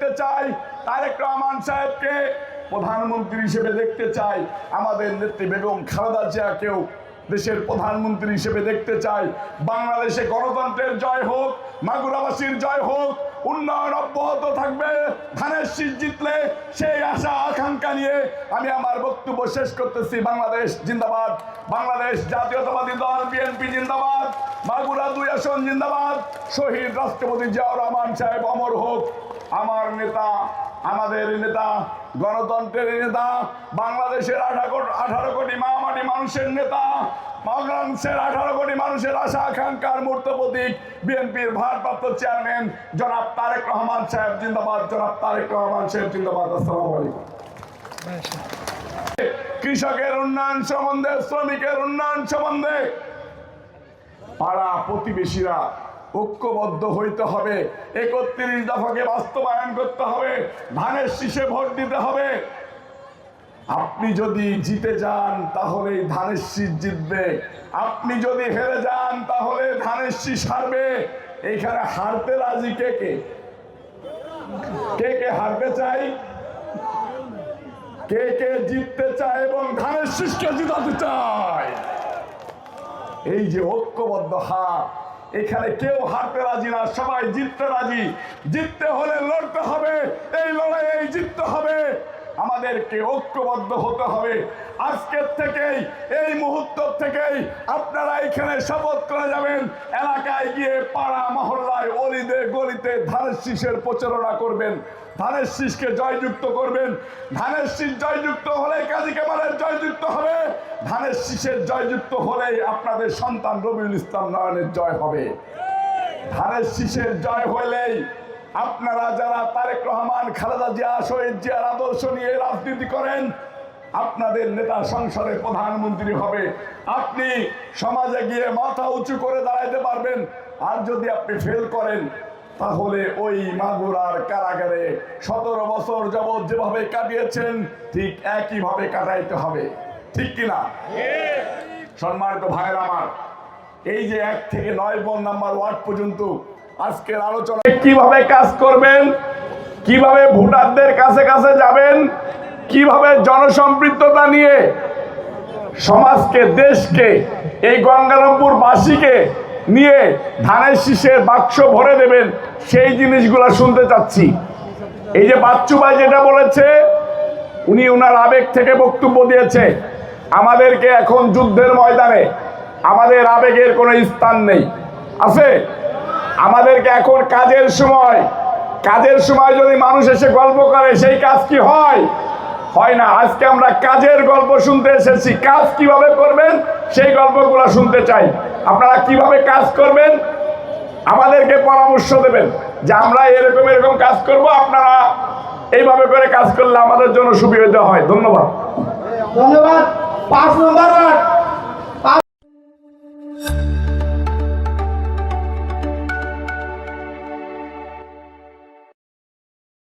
দেখতে চাই, তারেক রহমান সাহেবকে প্রধানমন্ত্রী হিসেবে দেখতে চাই। আমাদের নেত্রী বেগম খালেদা জিয়াকেও দেশের প্রধানমন্ত্রী হিসেবে দেখতে চাই। বাংলাদেশে গণতন্ত্রের জয় হোক, মাগুরাবাসীর জয় হোক, উন্নয়ন অব্যাহত থাকবে, ধানের শীষ জিতলে সেই আশা, আকাঙ্ক্ষা নিয়ে আমি আমার বক্তব্য শেষ করতেছি। বাংলাদেশ জিন্দাবাদ, বাংলাদেশ জাতীয়তাবাদী দল, বিএনপি জিন্দাবাদ, মাগুরা দুই আসন জিন্দাবাদ, শহীদ রাষ্ট্রপতি জিয়াউর রহমান সাহেব অমর হোক। আমার নেতা, আমাদের নেতা, গণতন্ত্রের নেতা, বাংলাদেশের আঠারো কোটি মামাটি মানুষের নেতা, বাংলাদেশের আঠারো কোটি মানুষের আশা আকাঙ্ক্ষার মূর্ত প্রতীক বিএনপির ভারপ্রাপ্ত চেয়ারম্যান জনাব তারেক রহমান সাহেব, জিন্দাবাদ। জনাব তারেক রহমান সাহেব, জিন্দাবাদ। আসসালামু আলাইকুম। কৃষকের উন্নয়ন সম্বন্ধে, শ্রমিকের উন্নয়ন সম্বন্ধে পাড়া প্রতিবেশীরা ঐক্যবদ্ধ হইতে হবে। একত্রিশ দফাকে বাস্তবায়ন করতে হবে। ধানের শীষে ভোট দিতে হবে। আপনি যদি জিতে যান, তাহলে ধানের শীষ জিতবে। আপনি যদি হেরে যান, তাহলে ধানের শীষ হারবে। এইখানে হারতে রাজি কে কে? কে কে হারতে চাই? কে কে জিততে চায় এবং ধানের শীষকে জিতাতে চায়? এই যে ঐক্যবদ্ধ হার এখানে কেউ হারতে রাজি না, সবাই জিততে রাজি। জিততে হলে লড়তে হবে, এই লড়াইয়ে জিততে হবে। আমাদেরকে ঐক্যবদ্ধ হতে হবে। আজকের থেকেই, এই মুহূর্ত থেকেই আপনারা এখানে শপথ করে যাবেন। এলাকায় গিয়ে পাড়া মহল্লায় অলিদে গলিতে ধানের শীষের প্রচারণা করবেন। ধানের শীষকে জয়যুক্ত করবেন। ধানের শীষ জয়যুক্ত হলে কাজী কেমালের জয়যুক্ত হবে। ধানের শীষের জয়যুক্ত হলেই আপনাদের সন্তান রবিউল ইসলাম নয়নের জয় হবে। ধানের শীষের জয় হলেই আপনারা যারা তারেক রহমান খালেদা জিয়া শহীদ জিয়ার আদর্শ নিয়ে রাজনীতি করেন আপনাদের নেতা সংসদের প্রধানমন্ত্রী হবে। আপনি সমাজে গিয়ে মাথা উঁচু করে দাঁড়াইতে পারবেন। আর যদি আপনি ফেল করেন তাহলে ওই মাগুরার কারাগারে সতেরো বছর যাবৎ যেভাবে কাটিয়েছেন ঠিক একইভাবে কাটাইতে হবে। ঠিক কিনা সম্মানিত ভাইয়ের আমার এই যে এক থেকে নয় বন নাম্বার ওয়ার্ড পর্যন্ত আজকের আলোচনা কীভাবে কাজ করবেন, কীভাবে ভোটারদের কাছে কাছে যাবেন, কীভাবে জনসম্পৃক্ততা নিয়ে সমাজকে, দেশকে, এই গঙ্গারামপুর বাসীকে নিয়ে ধানের শীষের বাক্স ভরে দেবেন, সেই জিনিসগুলো শুনতে চাচ্ছি। এই যে বাচ্চু ভাই যেটা বলেছে, উনি ওনার আবেগ থেকে বক্তব্য দিয়েছে, আমাদেরকে এখন যুদ্ধের ময়দানে আমাদের আবেগের কোনো স্থান নেই। আছে? আমাদেরকে এখন কাজের সময় কাজের সময় যদি মানুষ এসে গল্প করে, সেই কাজ কি হয়? হয় না। আজকে আমরা কাজের গল্প শুনতে এসেছি। কাজ কীভাবে করবেন, সেই গল্পগুলো শুনতে চাই। আপনারা কীভাবে কাজ করবেন, আমাদেরকে পরামর্শ দেবেন যে আমরা এরকম এরকম কাজ করব, আপনারা এইভাবে করে কাজ করলে আমাদের জন্য সুবিধা হয়। ধন্যবাদ। ধন্যবাদ। পাঁচ নম্বর